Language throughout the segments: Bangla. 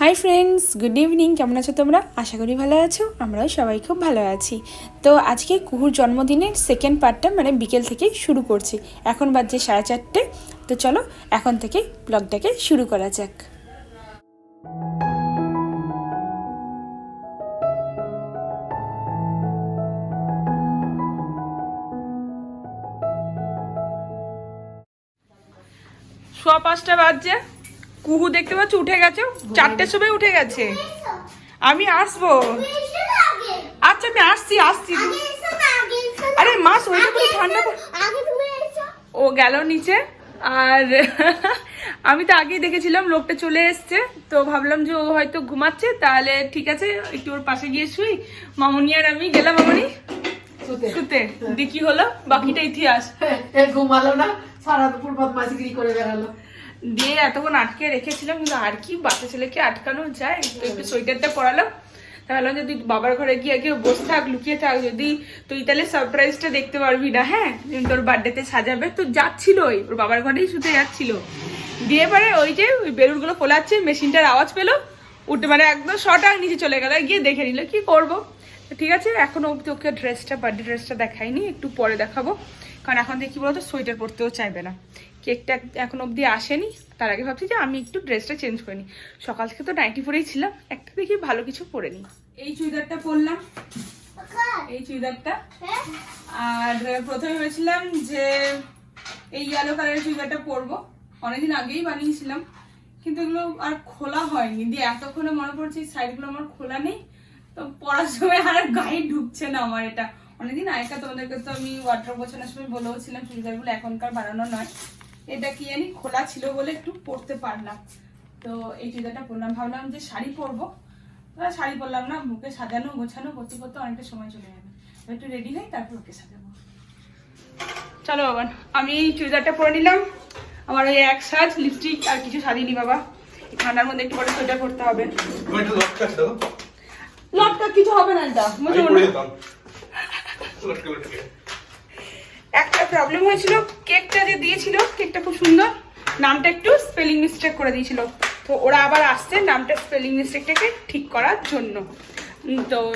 হাই ফ্রেন্ডস গুড ইভিনিং কেমন আছো তোমরা? আশা করি ভালো আছো। আমরাও সবাই খুব ভালো আছি। তো আজকে কুহুর জন্মদিনের সেকেন্ড পার্টটা মানে বিকেল থেকে শুরু করছি। এখন বাজছে সাড়ে চারটে। তো চলো এখন থেকে ব্লগটাকে শুরু করা যাক। পাঁচটা বাজছে। কুহু দেখতে পাচ্ছ উঠে গেছে। চারটের সময় উঠে গেছে। আমি আসব। আচ্ছা আমি আসছি আসছি। আরে মা শরীরটা পুরো ঠান্ডা ও গেল নিচে। আর আমি তো আগেই দেখেছিলাম লোকটা চলে এসছে। তো ভাবলাম যে ও হয়তো ঘুমাচ্ছে। তাহলে ঠিক আছে একটু ওর পাশে গিয়ে শুই। মামনি আর আমি গেলাম মামনি? শুতে। দিয়ে কি হলো? বাকিটা ইতিহাস। ঘুমালো না। সারা দুপুর বদমাশিগিরি করে বেড়ালো। দিয়ে এতক্ষণ আটকে রেখেছিলাম কিন্তু আর কি বাচ্চা ছেলেকে আটকানো যায় তো একটু সোয়েটারটা পরালাম। তাহলে যদি বাবার ঘরে গিয়ে কেউ বসে থাক লুকিয়ে থাক যদি তুই তাহলে সারপ্রাইজটা দেখতে পারবি না হ্যাঁ? তোর বার্থডেতে সাজাবে তো যাচ্ছিল ওই ওর বাবার ঘরেই শুতে যাচ্ছিল। দিয়ে পরে ওই যে ওই বেলুনগুলো ফোলাচ্ছে মেশিনটার আওয়াজ পেল উঠে মানে একদম শটা নিচে চলে গেল গিয়ে দেখে নিল কি করব? ঠিক আছে এখনও অব্দি ওকে ড্রেসটা বার্থডে ড্রেসটা দেখাইনি একটু পরে দেখাবো। কারণ এখন দেখি বলতো সোয়েটার পরতেও চাইবে না। কেকটা এখন অবধি আসেনি। তার আগে ভাবছি যে আমি একটু ড্রেসটা চেঞ্জ করে নিই। সকাল থেকে তো নাইটি পরেই ছিলাম একটা দেখি ভালো কিছু পরে নিই। এই চুড়িদারটা পরলাম। এই চুড়িদারটা। আর প্রথমে ভেবেছিলাম যে এই ইয়েলো কালারের চুড়িদারটা পরবো। অনেকদিন আগেই বানিয়েছিলাম। কিন্তু এগুলো আর খোলা হয়নি। দিয়ে এতক্ষণে মনে পড়ছে এই সাইডগুলো আমার খোলা নেই। তো পড়ার সময় আর গায়ে ঢুকছে না আমার এটা। অনেকদিন আগেকার তোমাদেরকে তো আমি ওয়াটার গোছানোর সময় বলেও ছিলাম চুড়িদারগুলো এখনকার বানানো নয়। এটা কি জানি খোলা ছিল বলে একটু পরতে পারলাম। তো এই চুড়িদারটা পরলাম ভাবলাম যে শাড়ি পরবো। শাড়ি পরলাম না মুখে সাজানো গোছানো করতে করতে অনেকটা সময় চলে যাবে। একটু রেডি হই তারপর ওকে সাজাবো। চলো বাবা আমি এই চুড়িদারটা পরে নিলাম। আমার ওই এক সাজ লিপস্টিক আর কিছু সাজিনি বাবা। ঠান্ডার মধ্যে একটু পরে সোয়েটার পরতে হবে। লটকা কিছু হবে না এটা। আমি বুঝো পরে না? যেতাম লটকা লটকা একটা প্রবলেম হয়েছিল। কেকটা যে দিয়েছিল কেকটা খুব সুন্দর। নামটা একটু স্পেলিং মিস্টেক করে দিয়েছিল। তো ওরা আবার আসছে নামটা স্পেলিং মিস্টেকটাকে ঠিক করার জন্য। তো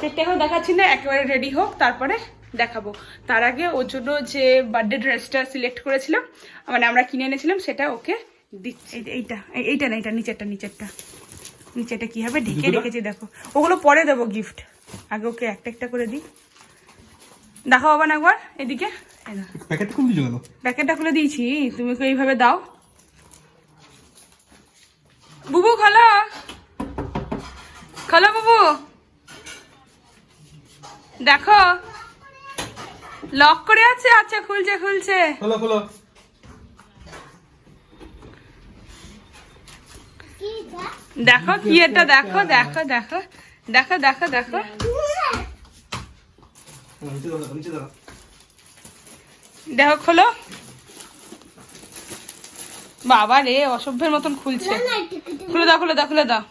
কেকটা এখন দেখাচ্ছি না একেবারে রেডি হোক তারপরে দেখাবো। তার আগে ওর জন্য যে বার্থডে ড্রেসটা সিলেক্ট করেছিলাম মানে আমরা কিনে এনেছিলাম সেটা ওকে দিচ্ছি। এই- এইটা এই- এইটা না এটা নিচেরটা নিচেরটা। নিচেটা কি হবে? ঢেকে রেখেছি দেখো। ওগুলো পরে দেবো গিফট আগে ওকে একটা একটা করে দিই। দেখো বাবা না একবার এদিকে। খুলে কেন প্যাকেটটা খুলে দিয়েছি তুমি এইভাবে দাও। বুবু খালো। খালো বুবু। দেখো। লক করে আছে? আচ্ছা খুলছে খুলছে। খোলো খোলো। দেখো কি এটা দেখো দেখো দেখো। দেখো দেখো দেখো? দেখো খোলো। বাবা রে অসভ্যের মতন খুলছে। খুলে দাও খুলে দাও খুলে দাও।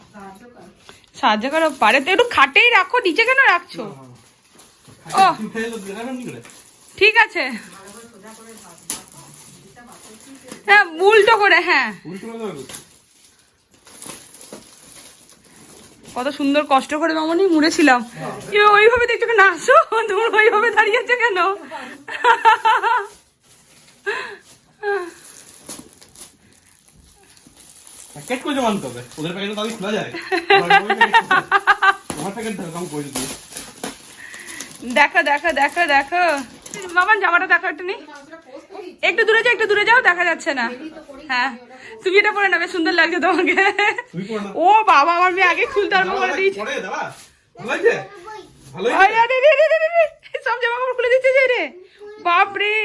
সাহায্য করো পারে তো একটু খাটেই রাখো নিচে কেন রাখছো? ও ঠিক আছে। হ্যাঁ উল্টো করে হ্যাঁ। উল্টো করে দাও কত সুন্দর কষ্ট করে মামনি মুড়েছিলাম। ওইভাবে দেখছ কেন আসো তুমি ওইভাবে দাঁড়িয়েছো কেন? প্যাকেট করে মানতে হবে? ওদের প্যাকেট তাহলে খোলা যায়। তোমার প্যাকেট দাও করে দিই দেখো দেখো দেখো দেখো। মামান জামাটা দেখো একটু নেই একটু দূরে যাও একটু দূরে যাও দেখা যাচ্ছে না। হ্যাঁ তুমি এটা পরে নেবে সুন্দর লাগছে তোমাকে। না ও বাবা আমার মেয়ে আগে খুলতে আরম্ভ করে দিয়েছে। সব জামা কাপড় খুলে দিচ্ছে রে। বাপ রে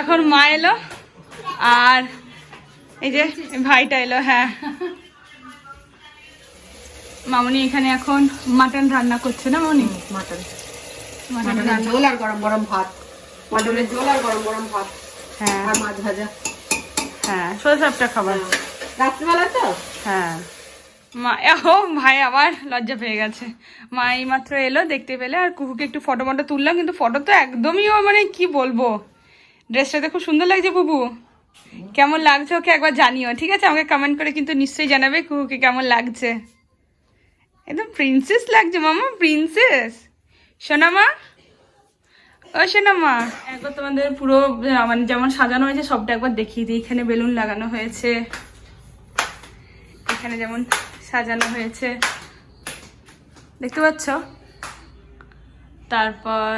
এখন মা এলো। আর এই যে ভাইটা এলো হ্যাঁ। মামনি এখানে এখন মাটন রান্না করছে না মামনি? মাটন। মাটন মাটনের ঝোল আর গরম গরম ভাত। মাটনের ঝোল আর গরম গরম ভাত। হ্যাঁ। আর মাছ ভাজা। হ্যাঁ খাবার। রাত্রিবেলা তো? হ্যাঁ। মা ও ভাই আবার লজ্জা পেয়ে গেছে। মা এই মাত্র এলো দেখতে পেলে আর কুকুকে একটু ফটো মটো তুললাম কিন্তু ফটো তো একদমই মানে কি বলব? ড্রেসটাতে খুব সুন্দর লাগছে বুবু। কেমন লাগছে ওকে একবার জানিও, ঠিক আছে? আমাকে কমেন্ট করে কিন্তু নিশ্চয়ই জানাবে কুকুকে কেমন লাগছে। একদম প্রিন্সেস লাগছে মামা প্রিন্সেস সোনা মা? ও সোনা মা। একবার তোমাদের পুরো মানে যেমন সাজানো হয়েছে, সবটা একবার দেখিয়ে দিই। এখানে বেলুন লাগানো হয়েছে। এখানে যেমন সাজানো হয়েছে। দেখতে পাচ্ছ? তারপর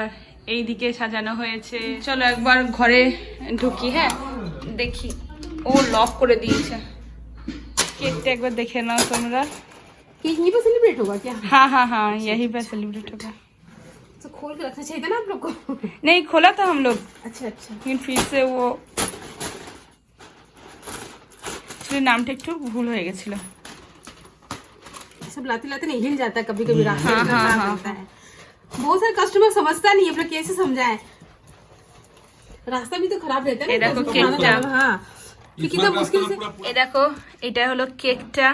এই দিকে সাজানো হয়েছে। চলো একবার ঘরে ঢুকি হ্যাঁ? দেখি ও লক করে দিয়েছে কেকটা একবার দেখে নাও তোমরা केक यहीं पर सेलिब्रेट होगा क्या हाँ हाँ हाँ यही पे सेलिब्रेट होगा तो खोल के रखना चाहिए था ना आप लोग को नहीं खोला था हम लोग अच्छा अच्छा लेकिन फिर से वो আসলে নামটা একটু ভুল হয়ে গেছিল सब लाते लाते नहीं हिल जाता है कभी कभी रास्ते हाँ, में हाँ, खराब हाँ, लगता है बहुत सारे कस्टमर समझता नहीं है अपना कैसे समझाए रास्ता भी तो खराब रहता है ये ना देखो उसको केक खाना क्या? बनाना, हाँ कि कितना मुश्किल से এই দেখো এটা হলো কেকটা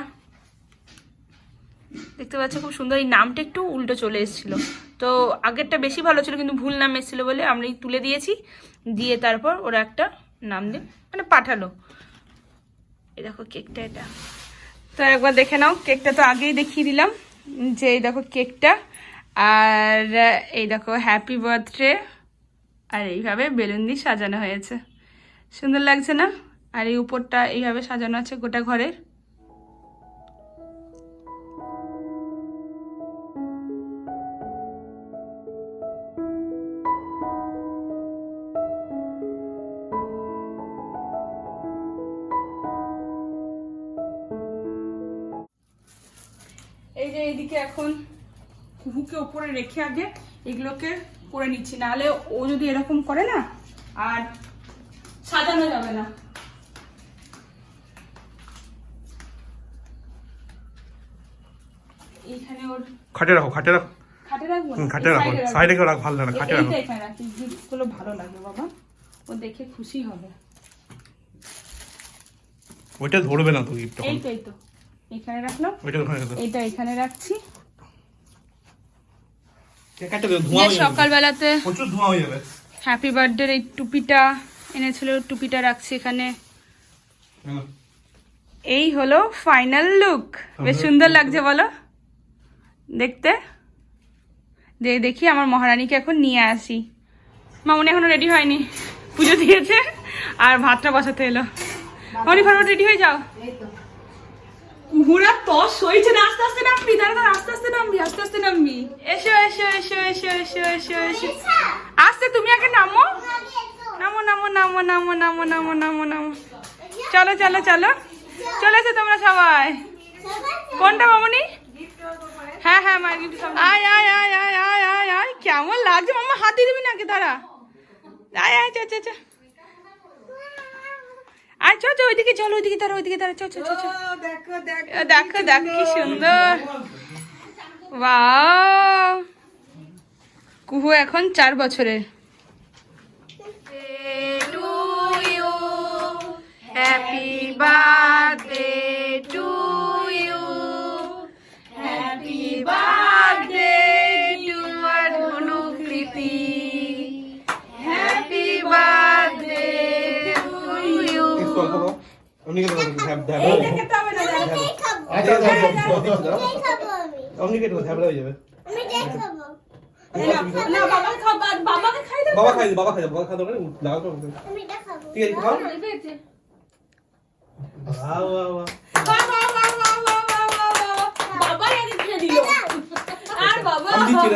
দেখতে পাচ্ছ খুব সুন্দর এই নামটা একটু উল্টো চলে এসেছিল তো আগেরটা বেশি ভালো ছিল কিন্তু ভুল নাম এসেছিল বলে আমরা এই তুলে দিয়েছি দিয়ে তারপর ওরা একটা নাম দিয়ে মানে পাঠালো এই দেখো কেকটা এটা তো একবার দেখে নাও কেকটা তো আগেই দেখিয়ে দিলাম যে এই দেখো কেকটা আর এই দেখো হ্যাপি বার্থডে আর এইভাবে বেলুন দিয়ে সাজানো হয়েছে। সুন্দর লাগছে না? আর এই উপরটা এইভাবে সাজানো আছে গোটা ঘরের। এই যে এইদিকে এখন কুকুকে ওপরে রেখে আগে এগুলোকে করে নিচ্ছি। নাহলে ও যদি এরকম করে না আর সাজানো যাবে না। এইখানে ওর খাটে রাখো খাটে রাখো। খাটে রাখব খাটে রাখো। সাইডে কেউ রাখ ভালো না খাটে রাখো। এইটা রাখি জিনিসগুলো ভালো লাগে বাবা। ও দেখে খুশি হবে। ওইটা ধরবে না তো গিফট এই তো এই তো এখানে রাখলাম। ওইটা ওখানে এইটা এখানে রাখছি কেকটা দেও, ধোঁয়া যে হয়ে যাবে সকালবেলাতে প্রচুর ধোঁয়া হয়ে যাবে। হ্যাপি বার্থডের এই টুপিটা এনেছিল টুপিটা রাখছি এখানে। এই হলো ফাইনাল লুক বেশ সুন্দর লাগছে বলো। দেখতে। যে দেখি আমার মহারানীকে এখন নিয়ে আসি। মামনি এখনও রেডি হয়নি। পুজো দিয়েছে আর ভাতটা বসাতে এলো। মামনি ফটাফট রেডি হয়ে যাও। ঘোড়া তস সইছে না আস্তে আস্তে নামবি দাঁড়া আস্তে আস্তে নামবি আস্তে আস্তে নামবি। এসো এসো এসো এসো এসো এসো এসো। আস্তে তুমি আগে নামো। নামো নামো নামো নামো নামো নামো নামো নামো। চলো চলো চলো। চলে এসো তোমরা সবাই। কোনটা মামনি? হ্যাঁ হ্যাঁ মা গিফট আয় আয় আয় আয় আয় আয় আয়। কেমন লাগছে? মামা হাত দিবি নাকি? দাঁড়া। আয় আয় চ চ চ। আয় চ চ ওইদিকে চলো ওইদিকে দাঁড়া ওইদিকে দাঁড়া চ চ চ চ দেখো দেখো দেখো কি সুন্দর। ওয়াও। কুহু এখন চার বছরের। Happy birthday to you happy birthday to R Anukriti happy birthday Agniket কোথায় অগ্নিকেট কোথায় হয়ে যাবে। বাবা খাই বাবা খাই বাবা খাই লাগাও তো ঠিক আছে খাও। বাহ বাহ বাহ।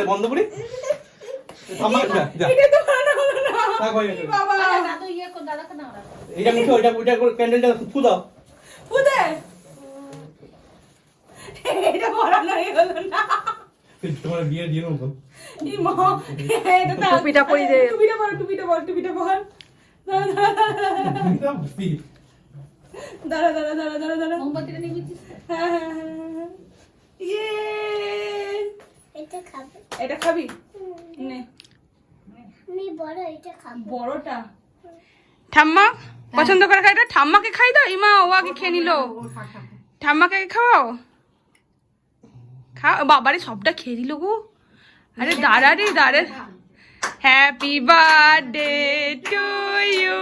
বন্ধ করি? আমার আচ্ছা, যা। যা বাবা। এইটা মুখে ওইটা ওইটা করে ক্যান্ডেলটা ফু দাও। পুদে এটা ভরানো গেল না। তোমার বিয়ে দিয়ে নেব ই মা এটা তো টুপিটা পরি দে। টুপিটা পর টুপিটা পর টুপিটা পর। দাঁড়া দাঁড়া দাঁড়া দাঁড়া দাঁড়া মোমবাতিটা নিয়ে হ্যাঁ হ্যাঁ হ্যাঁ, হ্যাঁ। ইয়ে! এটা খাব। এটা খাবি? নে। আমি বড় এটা খাব। বড়টা? ঠাম্মা পছন্দ করে খাইটা? ঠাম্মাকে খাই দাও ইমা ও আগে খেয়ে নিল ঠাম্মাকে খাওয়াও? খা বাবারে সবটা খেয়ে দিল গো। আরে দাঁড়া রে দাঁড়া। হ্যাপি বার্থডে টু ইউ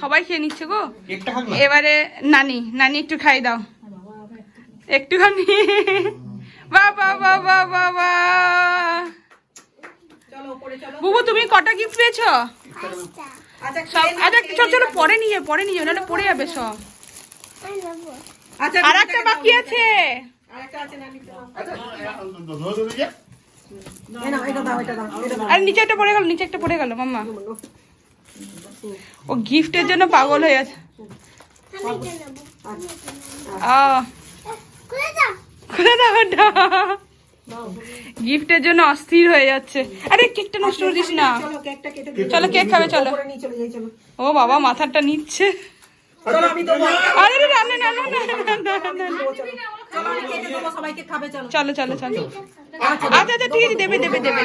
সবাই খেয়ে নিচ্ছে গো। এবারে নানি নানি একটু খাই দাও। একটুখানি। বাবা বাবা বাবা বুবু তুমি কটা গিফট পেয়েছ? সব আচ্ছা চল চলো পরে নিয়ে পরে নিয়ে নাহলে পড়ে যাবে সব। নেব আর একটা বাকি আছে। আচ্ছা ধরে ধরে যা আর নিচে একটা পড়ে গেল নিচে একটা পড়ে গেল মাম্মা। ও গিফটের জন্য পাগল হয়ে আছে। খুলে দাও। খুলে দাও গিফটের জন্য অস্থির হয়ে যাচ্ছে। আরে কেকটা নষ্ট করিস না। চলো কেক খাবে চলো। ও বাবা মাথাটা নিচ্ছে। চলো চলো চলো। আচ্ছা আচ্ছা, আচ্ছা ঠিক আছে দেবে দেবে দেবে।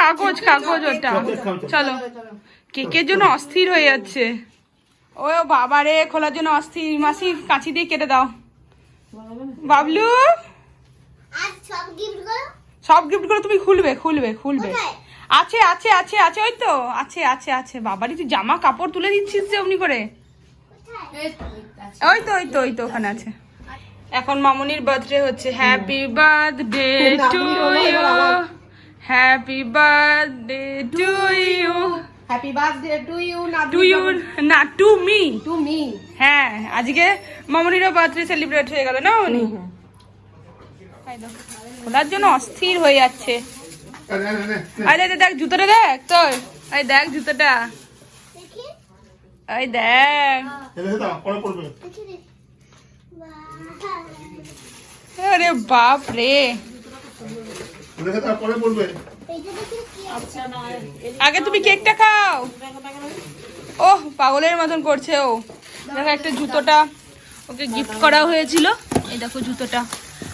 কাগজ। কাগজ ওটা। চলো। কেকের জন্য অস্থির হয়ে যাচ্ছে। ও বাবারে খোলার জন্য অস্থির। মাসি কাঁচি দিয়ে কেটে দাও। বাবলু? সব গিফট করো করে তুমি খুলবে খুলবে খুলবে। আছে আছে আছে আছে ওই তো। আছে আছে আছে। বাবারই তুই জামা কাপড় তুলে দিচ্ছিস যে অমনি করে। ওই তো ওই তো ওই তো ওখানে আছে। এখন মামনির বার্থডে হচ্ছে। Happy birthday to you happy birthday to you happy birthday to you না টু ইউ না টু মি টু মি হ্যাঁ আজকে মামুনিরও বার্থডে সেলিব্রেট হয়ে গেল না উনি? খোলার জন্য অস্থির হয়ে যাচ্ছে। আরে আরে দেখ জুতোটা দেখ তোর। এই দেখ জুতোটা। দেখি। এই দেখ এটা দাও পরে পড়বে। দেখি দেখি। বাহ আরে বাপ রে পরে পড়বে। আগে তুমি কেকটা খাও। ওহ পাগলের মতন করছে ও। দেখো একটা জুতোটা ওকে গিফট করা হয়েছিল। এই দেখো জুতোটা।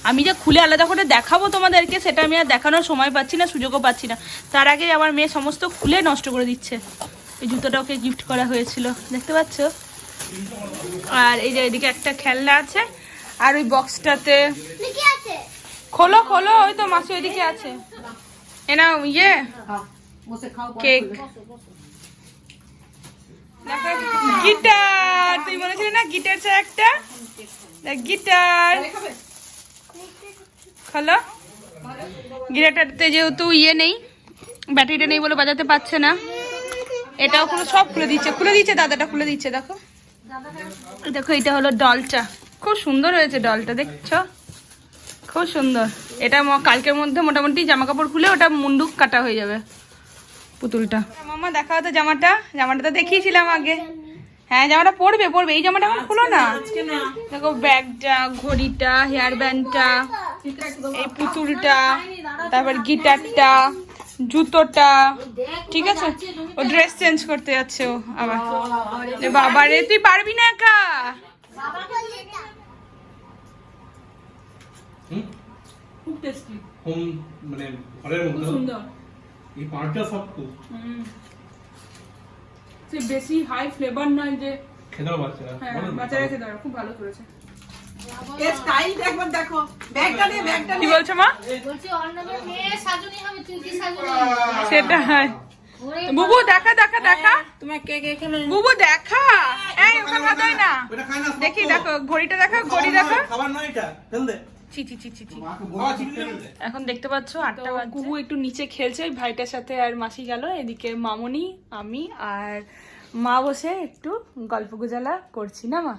আমি যে খুলে আলাদা করে দেখাবো তোমাদেরকে সেটা আমি আর দেখানোর সময় পাচ্ছি না সুযোগও পাচ্ছি না। তার আগে আমার মেয়ে সমস্ত খুলে নষ্ট করে দিচ্ছে। এই জুতোটা ওকে গিফট করা হয়েছিল দেখতে পাচ্ছ? আর এই যে এদিকে একটা খেলনা আছে আর ওই বক্সটাতে খোলো খোলো ওই তো মাসি ওইদিকে আছে। এ নাও ইয়ে কেক গিটার তুই বলেছিলি না গিটার চাই একটা? গিটার খোলো গিটারটাতে যেহেতু ইয়ে নেই ব্যাটারিটা নেই বলে বাজাতে পারছে না। এটাও পুরো সব খুলে দিচ্ছে খুলে দিচ্ছে দাদাটা, খুলে দিচ্ছে, দেখো। দেখো, এটা হলো ডলটা খুব সুন্দর হয়েছে ডলটা দেখছ? খুব সুন্দর। এটা ম- কালকের মধ্যে মোটামুটি জামা কাপড় খুলে ওটা মুন্ডুক কাটা হয়ে যাবে পুতুলটা। মামা দেখা হতো জামাটা। জামাটা তো দেখিয়েছিলাম আগে। হ্যাঁ জামাটা পরবে পরবে। এই জামাটা আমার খুলো না। দেখো ব্যাগটা ঘড়িটা হেয়ার ব্যান্ডটা এই পুতুলটা তারপর গিটারটা জুতোটা ঠিক আছে? ও ড্রেস চেঞ্জ করতে যাচ্ছে ও আবার। এ বাবা রে তুই পারবি না একা? খুব টেস্টি হোম মানে ঘরের মধ্যে সুন্দর। এই পাঁচটা সব সে বেশি হাই ফ্লেভার নয় যে খেতে বাচ্চারা। হ্যাঁ বাচ্চারা খেতে খুব ভালো করেছে। এর স্টাইল একবার দেখো। ব্যাগটা দে ব্যাগটা কি বলছো মা? বলছি অর্ণবের মেয়ে সাজুনি হবে তুই সাজুনি? সেটা বুবু। দেখা দেখা দেখা। তোমার কেক এখানে বুবু দেখা। এই ওটা খাওয়া যায় না। ওটা খায় না, দেখি দেখো ঘড়িটা দেখো ঘড়ি দেখো খাবার নয় এটা। ফেল দে। মাকে বলা ছিল ফেল দে এখন দেখতে পাচ্ছ আটটা কুবু একটু নিচে খেলছে ওই ভাইটার সাথে আর মাসি গেল এদিকে মামনি আমি আর মা বসে একটু গল্প গুজালা করছি না মা?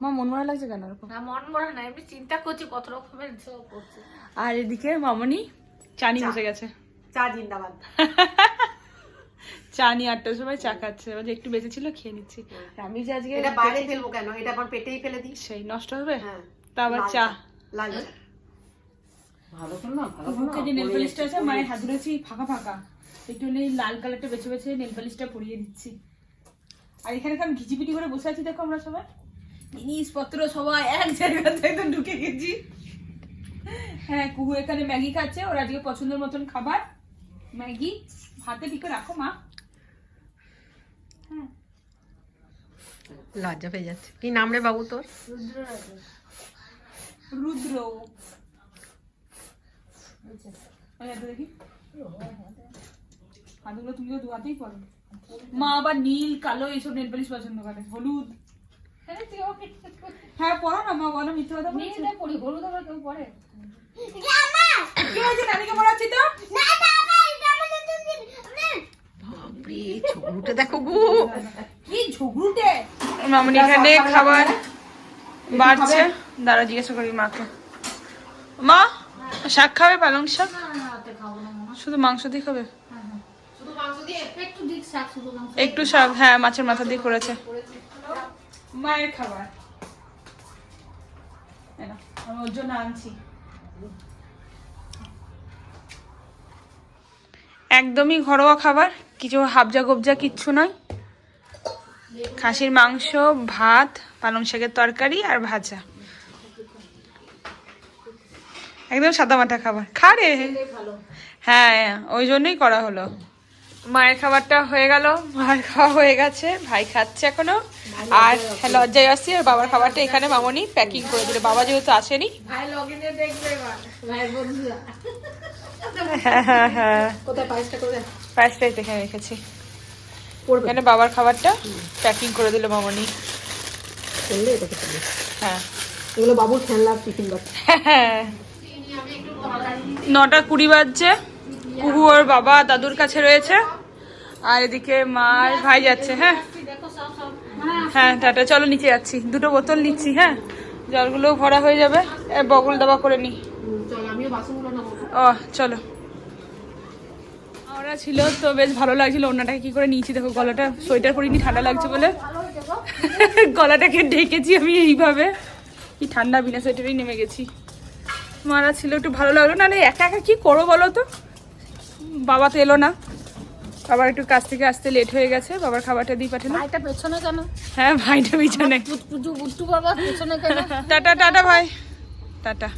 মা মন মরা লাগছে কেন এরকম? না মন মরা না এমনি চিন্তা করছি কত রকমের সব করছে। আর এদিকে মামনি চানি বসে গেছে। চা জিন্দাবাদ। চা নিয়ে আটটার সময় চা খাচ্ছে যে একটু বেঁচে ছিল খেয়ে নিচ্ছি। আর আমি যে আজকে এটা বাইরে ফেলব কেন? এটা আমার পেটেই ফেলে দিই। সেই নষ্ট হবে? হ্যাঁ। তা আবার চা। লাল চা বুকে যে নেল পালিশটা আছে মায়ের হাত ধরেছি ফাঁকা ফাঁকা। একটু নেই লাল কালারটা বেছে বেছে নেল পালিশটা পরিয়ে দিচ্ছি। আর এখানে আমি ঘিচিপিটি করে বসে আছি দেখো আমরা সবাই। জিনিসপত্র সবাই এক জায়গাতে একদম ঢুকে গেছি। হ্যাঁ কুহু এখানে ম্যাগি খাচ্ছে ওর আজকে পছন্দের মতন খাবার। ম্যাগি হাতে ঠিক করে রাখো মা? হ্যাঁ। লজ্জা পেয়ে যাচ্ছে। কি নাম রে বাবু তোর? রুদ্র হাতটা দেখি? হাতগুলো তুমি তো পরো মা আবার নীল কালো এইসব নেল পালিশ পছন্দ করে। হলুদ। হ্যাঁ পড়ো না মা বলো মিথ্যে কথা বলছো। মেয়েটা পড়ি হলুদ আবার কেউ কি হয়েছে নানিকে পড়াচ্ছি তো? না না ছোটটা দেখো গো। কি ঝগড়ুটে? মামনি এখানে খাবার বাড়ছে। দাঁড়া জিজ্ঞাসা করি মাকে। মা শাক খাবে পালং শাক? শুধু মাংস দিয়ে খাবে? একটু শাক একটু শাক হ্যাঁ মাছের মাথা দিয়ে করেছে। মায়ের খাবার। আমি ওর জন্য আনছি। একদমই ঘরোয়া খাবার কিছু হাবজা গবজা কিচ্ছু নয়। খাসির মাংস ভাত পালং শাকের তরকারি আর ভাজা। একদম সাদা মাটা খাবার। খা রে। হ্যাঁ ওই জন্যই করা হলো। মায়ের খাবারটা হয়ে গেল। মায়ের খাওয়া হয়ে গেছে। ভাই খাচ্ছে এখনও। আর হ্যাঁ, লজ্জায় আসছি। আর বাবার খাবারটা এখানে মামনি প্যাকিং করে দিল। বাবা যেহেতু আসেনি। হ্যাঁ হ্যাঁ হ্যাঁ। পায়েসটা করে? পায়েসটাই রেখেছি এখানে বাবার খাবারটা প্যাকিং করে দিল মামনি। করলে এটা হ্যাঁ। এগুলো বাবুর টিফিন বাক্স হ্যাঁ নটা কুড়ি বাজছে। কুহু ওর বাবা দাদুর কাছে রয়েছে। আর এদিকে মা ভাই যাচ্ছে হ্যাঁ? হ্যাঁ টাটা চলো নিচে যাচ্ছি। দুটো বোতল নিচ্ছি হ্যাঁ? জলগুলো ভরা হয়ে যাবে। বগল দাবা করে নি। ও চলো। ওরা ছিল তো বেশ ভালো লাগছিল। ওনাটাকে কি করে নিয়েছি? দেখো গলাটা সোয়েটার পরিনি ঠান্ডা লাগছে বলে। গলাটাকে ঢেকেছি আমি এইভাবে। কি ঠান্ডা বিনা সোয়েটারই নেমে গেছি। মারা ছিল একটু ভালো লাগল। না একা একা কি করো বলো তো? বাবা তো এলো না। বাবার একটু কাছ থেকে আসতে লেট হয়ে গেছে। বাবার খাবারটা দিয়ে পাঠানো ভাইটা পেছনে কেন? হ্যাঁ ভাইটা বিছানে পুটু বাবা পেছনে কেন? টাটা টাটা ভাই। টাটা।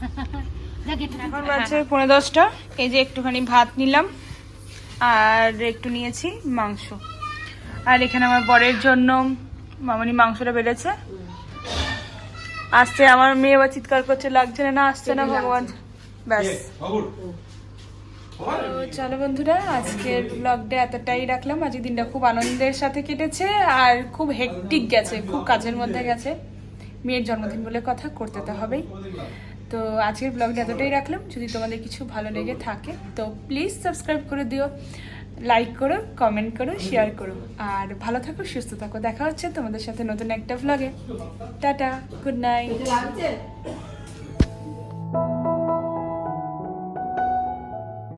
এখন বাজছে পনেরো দশটা। এই যে একটুখানি ভাত নিলাম। আর একটু নিয়েছি মাংস। আর এখানে আমার বরের জন্য মামনি মাংসটা বেড়েছে। আসছে আমার মেয়ে আবার চিৎকার করছে লাগছে না না আসছে না ভগবান। ব্যাস। তো চলো বন্ধুরা আজকের ব্লগটা এতটাই রাখলাম। আজকের দিনটা খুব আনন্দের সাথে কেটেছে আর খুব হেকটিক গেছে খুব কাজের মধ্যে গেছে। মেয়ের জন্মদিন বলে কথা করতে তো হবেই। তো আজকের ব্লগটা এতটাই রাখলাম। যদি তোমাদের কিছু ভালো লেগে থাকে, তো প্লিজ সাবস্ক্রাইব করে দিও লাইক করো কমেন্ট করো শেয়ার করো। আর ভালো থাকো, সুস্থ থাকো। দেখা হচ্ছে তোমাদের সাথে নতুন একটা ব্লগে টাটা গুড নাইট